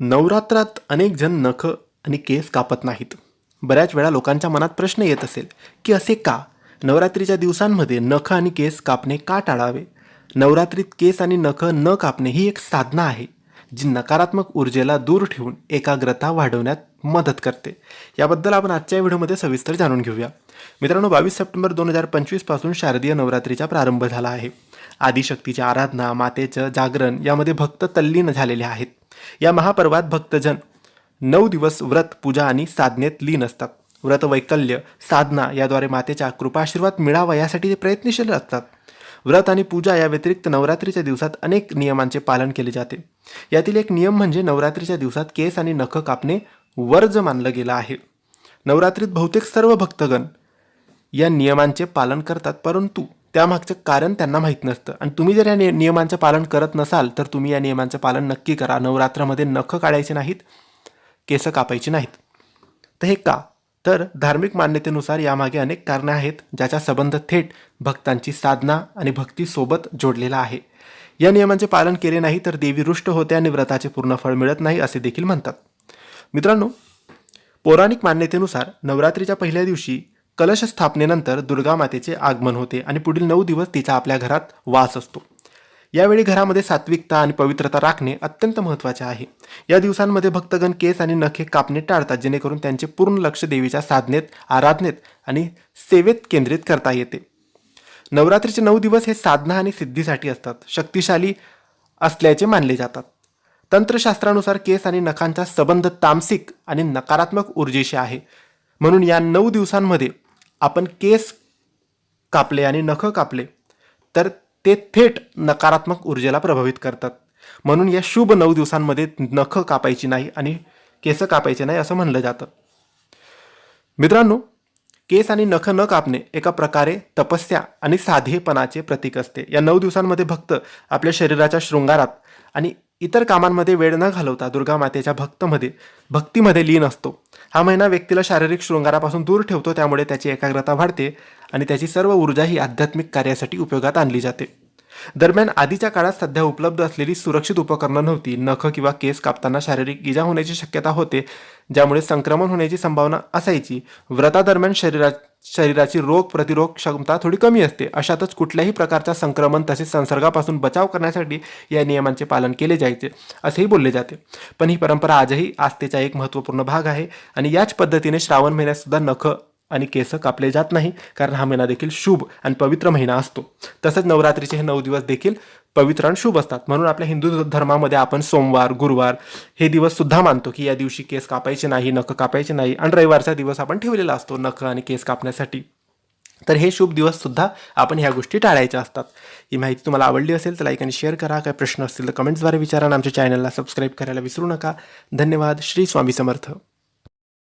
नवरात्रात अनेक जण नख आणि केस कापत नाहीत. बऱ्याच वेळा लोकांच्या मनात प्रश्न येत असेल की असे का? नवरात्रीच्या दिवसांमध्ये नख आणि केस कापणे का टाळावे? नवरात्रीत केस आणि नख न कापणे ही एक साधना आहे जी नकारात्मक ऊर्जेला दूर ठेवून एकाग्रता वाढवण्यात मदत करते. याबद्दल आपण आजच्या व्हिडिओमध्ये सविस्तर जाणून घेऊया. मित्रांनो बावीस सप्टेंबर दोन हजार पंचवीसपासून शारदीय नवरात्रीचा प्रारंभ झाला आहे. आदिशक्तीची आराधना मातेचं जागरण यामध्ये भक्त तल्लीन झालेले आहेत. या महापर्वात भक्तजन नऊ दिवस व्रत पूजा आणि साधनेत लीन असतात. व्रत वैकल्य साधना याद्वारे मातेच्या कृपाशीर्वाद मिळावा यासाठी ते प्रयत्नशील असतात. व्रत आणि पूजा या व्यतिरिक्त नवरात्रीच्या दिवसात अनेक नियमांचे पालन केले जाते. यातील एक नियम म्हणजे नवरात्रीच्या दिवसात केस आणि नख कापणे वर्ज मानलं गेलं आहे. नवरात्रीत बहुतेक सर्व भक्तगण या नियमांचे पालन करतात परंतु त्यामागचं कारण त्यांना माहीत नसतं. आणि तुम्ही जर या नियमांचं पालन करत नसाल तर तुम्ही या नियमांचं पालन नक्की करा. नवरात्रामध्ये नख काढायचे नाहीत केसं कापायची नाहीत. तर हे का? तर धार्मिक मान्यतेनुसार यामागे अनेक कारणं आहेत ज्याचा संबंध थेट भक्तांची साधना आणि भक्तीसोबत जोडलेला आहे. या नियमांचे पालन केले नाही तर देवी रुष्ट होते आणि व्रताचे पूर्ण फळ मिळत नाही असे देखील म्हणतात. मित्रांनो पौराणिक मान्यतेनुसार नवरात्रीच्या पहिल्या दिवशी कलश स्थापनेनंतर दुर्गा मातेचे आगमन होते आणि पुढील नऊ दिवस तिचा आपल्या घरात वास असतो. यावेळी घरामध्ये सात्विकता आणि पवित्रता राखणे अत्यंत महत्त्वाचे आहे. या दिवसांमध्ये भक्तगण केस आणि नखे कापणे टाळतात जेणेकरून त्यांचे पूर्ण लक्ष देवीच्या साधनेत आराधनेत आणि सेवेत केंद्रित करता येते. नवरात्रीचे नऊ दिवस हे साधना आणि सिद्धीसाठी असतात शक्तिशाली असल्याचे मानले जातात. तंत्रशास्त्रानुसार केस आणि नखांचा संबंध तामसिक आणि नकारात्मक ऊर्जेशी आहे. म्हणून या नऊ दिवसांमध्ये आपण केस कापले आणि नख कापले तर ते थेट नकारात्मक ऊर्जेला प्रभावित करतात. म्हणून या शुभ नऊ दिवसांमध्ये नख कापायची नाही आणि केस कापायचे नाही असं म्हणलं जातं. मित्रांनो केस आणि नख न कापणे एका प्रकारे तपस्या आणि साधेपणाचे प्रतीक असते. या नऊ दिवसांमध्ये भक्त आपल्या शरीराच्या शृंगारात आणि इतर कामांमध्ये वेळ न घालवता दुर्गा मातेच्या भक्तमध्ये भक्तीमध्ये लीन असतो. हा महिना व्यक्तीला शारीरिक शृंगारापासून दूर ठेवतो त्यामुळे त्याची एकाग्रता वाढते आणि त्याची सर्व ऊर्जा ही आध्यात्मिक कार्यासाठी उपयोगात आणली जाते. दरम्यान आधीच्या काळात सध्या उपलब्ध असलेली सुरक्षित उपकरणं नव्हती. नख किंवा केस कापताना शारीरिक इजा होण्याची शक्यता होते ज्यामुळे संक्रमण होण्याची संभावना असायची. व्रतादरम्यान शरीरात शरीराची रोग प्रतिरोध क्षमता थोडी कमी असते. अशातच कुठल्याही प्रकारचा संक्रमण तसेच संसर्गापासून बचाव करण्यासाठी या नियमांचे पालन केले जायचे असेही बोलले जाते. पण ही परंपरा आजही आस्थेचा एक महत्त्वपूर्ण भाग आहे आणि याच पद्धतीने श्रावण महिन्यात सुद्धा नख आणि केस कापले जात नाही कारण हा महिना देखील शुभ आणि पवित्र महिना असतो. तसंच नवरात्रीचे हे नऊ दिवस देखील पवित्र आणि शुभ असतात. म्हणून आपल्या हिंदू धर्मामध्ये आपण सोमवार गुरुवार हे दिवस सुद्धा मानतो की या दिवशी केस कापायचे नाही नख कापायचे नाही आणि रविवारचा दिवस आपण ठेवलेला असतो नख आणि केस कापण्यासाठी. तर हे शुभ दिवस सुद्धा आपण ह्या गोष्टी टाळायच्या असतात. ही माहिती तुम्हाला आवडली असेल तर लाईक आणि शेअर करा. काय प्रश्न असतील तर कमेंट्सद्वारे विचारा आणि आमच्या चॅनलला सबस्क्राईब करायला विसरू नका. धन्यवाद. श्री स्वामी समर्थ.